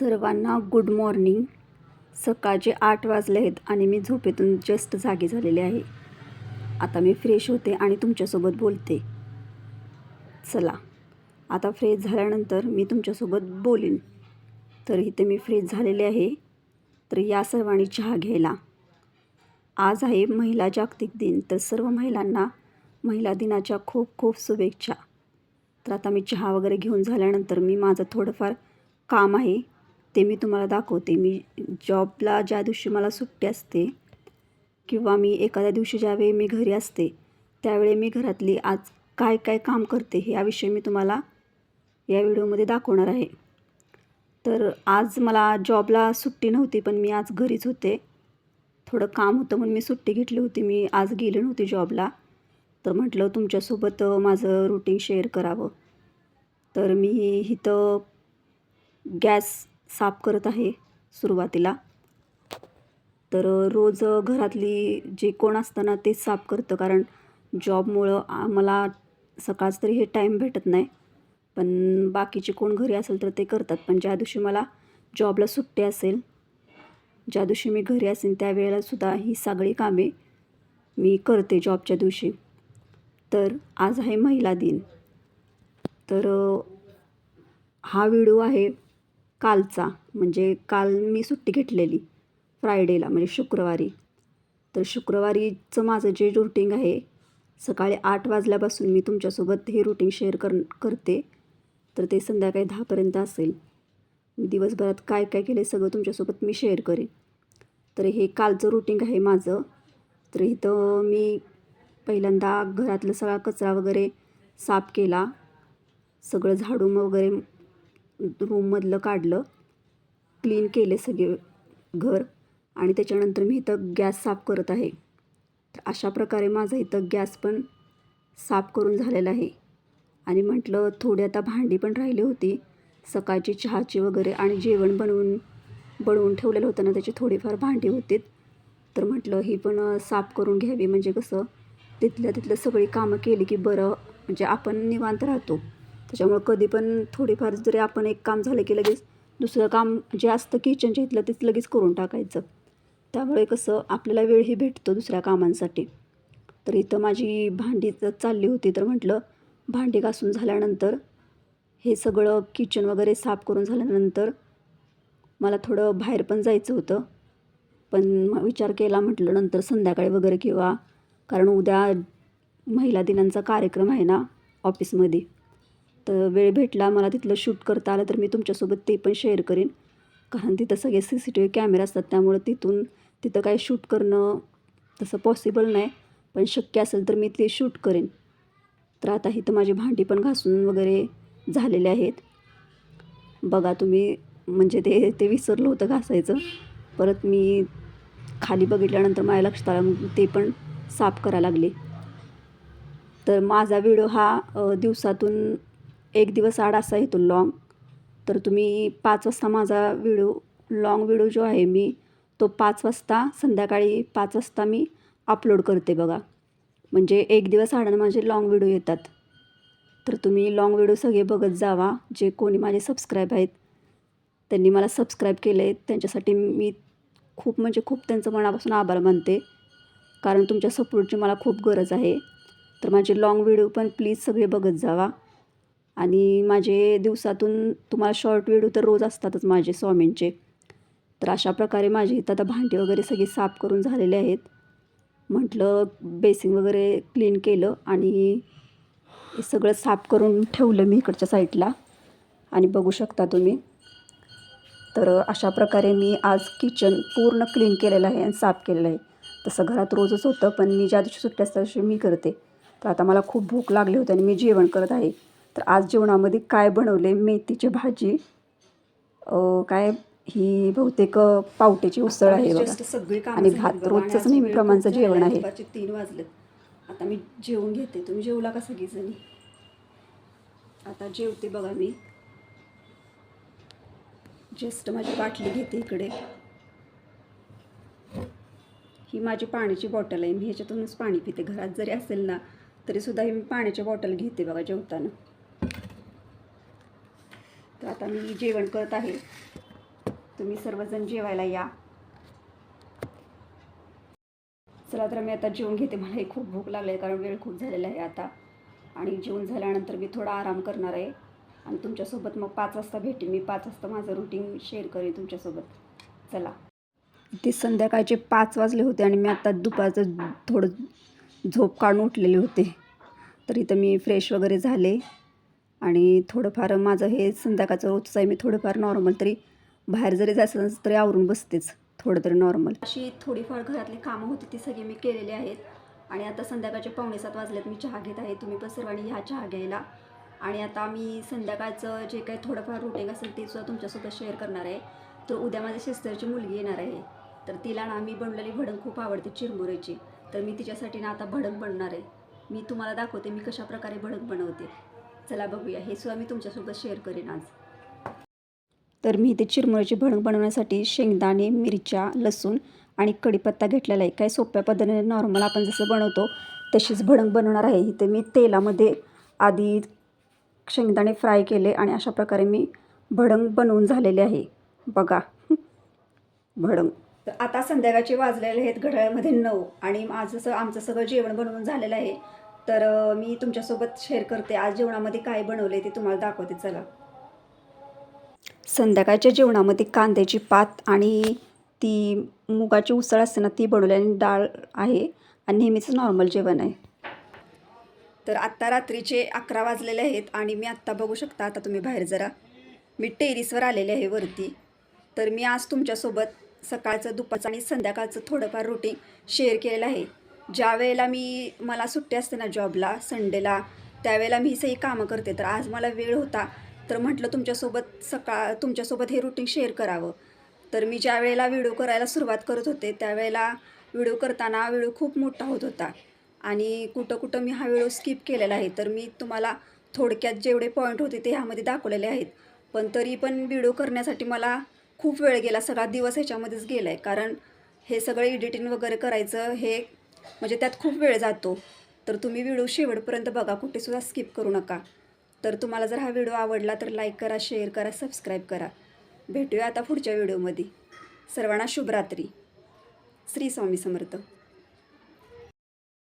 सर्वांना good morning. सकाळचे आठ वाजले आहेत आणि मी झोपेतून जस्ट जागी झालेले आहे. आता मी फ्रेश होते आणि तुमच्यासोबत बोलते. चला आता फ्रेश झाल्यानंतर मी तुमच्यासोबत बोलीन. तर इथे मी फ्रेश झालेले आहे तर या सर्वांनी चहा घ्यायला. आज आहे महिला जागतिक दिन तर सर्व महिलांना महिला दिनाच्या खूप खूप शुभेच्छा. तर आता मी चहा वगैरे घेऊन झाल्यानंतर मी माझं थोडंफार काम आहे. ते मी तुम्हाला दाखवते. मी जॉबला ज्या दिवशी मला सुट्टी असते किंवा मी एखाद्या दिवशी ज्यावेळी मी घरी असते त्यावेळी मी घरातली आज काय काय काम करते हे याविषयी मी तुम्हाला या व्हिडिओमध्ये दाखवणार आहे. तर आज मला जॉबला सुट्टी नव्हती पण मी आज घरीच होते. थोडं काम होतं म्हणून मी सुट्टी घेतली होती. मी आज गेले नव्हती जॉबला. तर म्हटलं तुमच्यासोबत माझं रुटीन शेअर करावं. तर मी इथं गॅस साफ करत आहे सुरुवातीला. तर रोज घरातली जे कोण असतं ना ते साफ करतं. कारण जॉबमुळं मला सकाळच तरी हे टाईम भेटत नाही. पण बाकीचे कोण घरी असेल तर ते करतात. पण ज्या दिवशी मला जॉबला सुट्टी असेल ज्या दिवशी मी घरी असेल त्यावेळेलासुद्धा ही सगळी कामे मी करते जॉबच्या दिवशी. तर आज आहे महिला दिन. तर हा व्हिडिओ आहे कालचा म्हणजे काल मी सुट्टी घेतलेली फ्रायडेला म्हणजे शुक्रवारी. तर शुक्रवारीचं माझं जे रुटीन आहे सकाळी आठ वाजल्यापासून मी तुमच्यासोबत हे रुटीन शेअर कर करते. तर ते संध्याकाळी दहापर्यंत असेल. दिवसभरात काय काय केले सगळं तुमच्यासोबत मी शेअर करेन. तर हे कालचं रुटीन आहे माझं. तर इथं मी पहिल्यांदा घरातलं सगळा कचरा वगैरे साफ केला. सगळं झाडून वगैरे रूममधलं काढलं क्लीन केले सगळे घर आणि त्याच्यानंतर मी इथं गॅस साफ करत आहे. तर अशा प्रकारे माझं इथं गॅस पण साफ करून झालेला आहे. आणि म्हटलं थोडी आता भांडी पण राहिली होती. सकाळची चहाची वगैरे आणि जेवण बनवून बनवून ठेवलेलं होतं ना त्याची थोडीफार भांडी होती. तर म्हटलं ही पण साफ करून घ्यावी. म्हणजे कसं तिथल्या तिथलं सगळी कामं केली की बरं म्हणजे आपण निवांत राहतो. त्याच्यामुळं कधी पण थोडीफार जरी आपण एक काम झालं की लगेच दुसरं काम जे असतं किचनच्या इथलं तेच लगेच करून टाकायचं. त्यामुळे कसं आपल्याला वेळही भेटतो दुसऱ्या कामांसाठी. तर इथं माझी भांडी चालली होती तर म्हटलं भांडी घासून झाल्यानंतर हे सगळं किचन वगैरे साफ करून झाल्यानंतर मला थोडं बाहेर पण जायचं होतं. पण विचार केला म्हटलं नंतर संध्याकाळी वगैरे किंवा कारण उद्या महिला दिनांचा कार्यक्रम आहे ना ऑफिसमध्ये तर वेळ भेटला मला तिथलं शूट करता आलं तर मी तुमच्यासोबत ते पण शेअर करेन. कारण तिथं सगळे C C T V camera असतात त्यामुळं तिथून तिथं काय शूट करणं तसं पॉसिबल नाही. पण शक्य असेल तर मी ते शूट करेन. तर आता इथं माझी भांडी पण घासून वगैरे झालेले आहेत. बघा तुम्ही म्हणजे ते ते विसरलं होतं घासायचं. परत मी खाली बघितल्यानंतर माझ्या लक्षात आलं ते पण साफ करायला लागले. तर माझा व्हिडिओ हा दिवसातून एक दिवस आड असा येतो लाँग तर तुम्ही पाच वाजता माझा व्हिडिओ लाँग व्हिडिओ जो आहे मी तो पाच वाजता संध्याकाळी पाच वाजता मी अपलोड करते बघा. म्हणजे एक दिवस आडानं माझे लाँग व्हिडिओ येतात. तर तुम्ही लाँग व्हिडिओ सगळे बघत जावा. जे कोणी माझे सबस्क्राईब आहेत त्यांनी मला सबस्क्राईब केले आहेत त्यांच्यासाठी मी खूप म्हणजे खूप त्यांचं मनापासून आभार मानते. कारण तुमच्या सपोर्टची मला खूप गरज आहे. तर माझे लाँग व्हिडिओ पण प्लीज सगळे बघत जावा. आणि माझे दिवसातून तुम्हाला शॉर्ट व्हिडिओ तर रोज असतातच माझे स्वामींचे. तर अशा प्रकारे माझी इथं आता भांडी वगैरे सगळी साफ करून झालेले आहेत. म्हटलं बेसिंग वगैरे क्लीन केलं आणि सगळं साफ करून ठेवलं मी इकडच्या साईडला आणि बघू शकता तुम्ही. तर अशा प्रकारे मी आज किचन पूर्ण क्लीन केलेलं आहे आणि साफ केलेलं आहे. तसं घरात रोजच होतं पण मी ज्या दिवशी सुट्टी असतात मी करते. तर आता मला खूप भूक लागली होती आणि मी जेवण करत आहे. तर आज जेवणामध्ये काय बनवले मेथीची भाजी काय ही बहुतेक पावट्याची उसळ आहे बघा. आणि भात. रोजचंच नेहमीप्रमाणचं वेळ खूप जेवण आहे. तीन वाजले आता मी जेवून घेते. तुम्ही जेवला का सगळीजणी? आता जेवते बघा मी. जस्ट माझी बाटली घेते इकडे. ही माझी पाण्याची बॉटल आहे. मी ह्याच्यातूनच पाणी पिते. घरात जरी असेल ना तरीसुद्धा ही मी पाण्याची बॉटल घेते बघा जेवताना. आता मी जेवण करत आहे. तुम्ही सर्वजण जेवायला या. चला तर मी आता जेवून घेते. मलाही खूप भूक लागली आहे कारण वेळ खूप झालेला आहे आता. आणि जेवण झाल्यानंतर मी थोडा आराम करणार आहे. आणि तुमच्यासोबत मग पाच वाजता भेटेन. मी पाच वाजता माझं रुटीन शेअर करेन तुमच्यासोबत. चला. ते संध्याकाळचे पाच वाजले होते आणि मी आता दुपारचं थोडं झोप काढून उठलेले होते. तर इथं मी फ्रेश वगैरे झाले. आणि थोडंफार माझं हे संध्याकाळचं रोजचं आहे मी थोडंफार नॉर्मल तरी बाहेर जरी जायचं तरी आवरून बसतेच थोडं तरी नॉर्मल अशी थोडीफार घरातली कामं होती ती सगळी मी केलेली आहेत. आणि आता संध्याकाळचे पावणे सात वाजल्यात मी चहा घेत आहे. तुम्ही पण सर्वांनी ह्या चहा घ्यायला. आणि आता मी संध्याकाळचं जे काही थोडंफार रुटीन असेल ते सुद्धा तुमच्यासोबत शेअर करणार आहे. तर उद्या माझ्या सिस्टरची मुलगी येणार आहे. तर तिला ना मी बनवलेली भडंग खूप आवडते चिरमुऱ्याची तर मी तिच्यासाठी ना आता भडंग बनणार आहे. मी तुम्हाला दाखवते मी कशाप्रकारे भडंग बनवते. चला बघूया. हे सुद्धा मी तुमच्यासोबत शेअर करेन आज. तर मी इथे चिरमुऱ्याची भडंग बनवण्यासाठी शेंगदाणे मिरच्या लसूण आणि कढीपत्ता घेतलेला आहे. काय सोप्या पद्धतीने नॉर्मल आपण जसं बनवतो तशीच भडंग बनवणार आहे. इथे मी तेलामध्ये आधी शेंगदाणे फ्राय केले आणि अशा प्रकारे मी भडंग बनवून झालेले आहे. बघा. भडंग तर आता संध्याकाळचे वाजलेले आहेत घड्याळमध्ये नऊ आणि माझं स आमचं सगळं जेवण बनवून झालेलं आहे. तर मी तुमच्यासोबत शेअर करते. आज जेवणामध्ये काय बनवले ते तुम्हाला दाखवते. चला. संध्याकाळच्या जेवणामध्ये कांद्याची पात आणि ती मुगाची उसळ असते ना ती आणि डाळ आहे आणि नेहमीचं नॉर्मल जेवण आहे. तर आत्ता रात्रीचे अकरा वाजलेले आहेत आणि मी आत्ता बघू शकता आता तुम्ही बाहेर जरा. मी टेरिसवर आलेले आहे वरती. तर मी आज तुमच्यासोबत सकाळचं दुपारचं आणि संध्याकाळचं थोडंफार रुटीन शेअर केलेलं आहे. ज्या वेळेला मी मला सुट्टी असते ना जॉबला संडेला त्यावेळेला मी ही सगळी कामं करते. तर आज मला वेळ होता. तर म्हटलं तुमच्यासोबत सकाळ तुमच्यासोबत हे रुटीन शेअर करावं. तर मी ज्या वेळेला व्हिडिओ करायला सुरुवात करत होते त्यावेळेला व्हिडिओ करताना व्हिडिओ खूप मोठा होत होता. आणि कुठं कुठं मी हा व्हिडिओ स्किप केलेला आहे. तर मी तुम्हाला थोडक्यात जेवढे पॉईंट होते ते ह्यामध्ये दाखवलेले आहेत. पण तरी पण व्हिडिओ करण्यासाठी मला खूप वेळ गेला. सगळा दिवस ह्याच्यामध्येच गेला आहे कारण हे सगळं एडिटिंग वगैरे करायचं हे म्हणजे त्यात खूप वेळ जातो. तर तुम्ही व्हिडिओ शेवटपर्यंत बघा कुठेसुद्धा स्किप करू नका. तर तुम्हाला जर हा व्हिडिओ आवडला तर लाईक करा शेअर करा सबस्क्राईब करा. भेटूया आता पुढच्या व्हिडिओमध्ये सर्वांना शुभरात्री. श्री स्वामी समर्थ.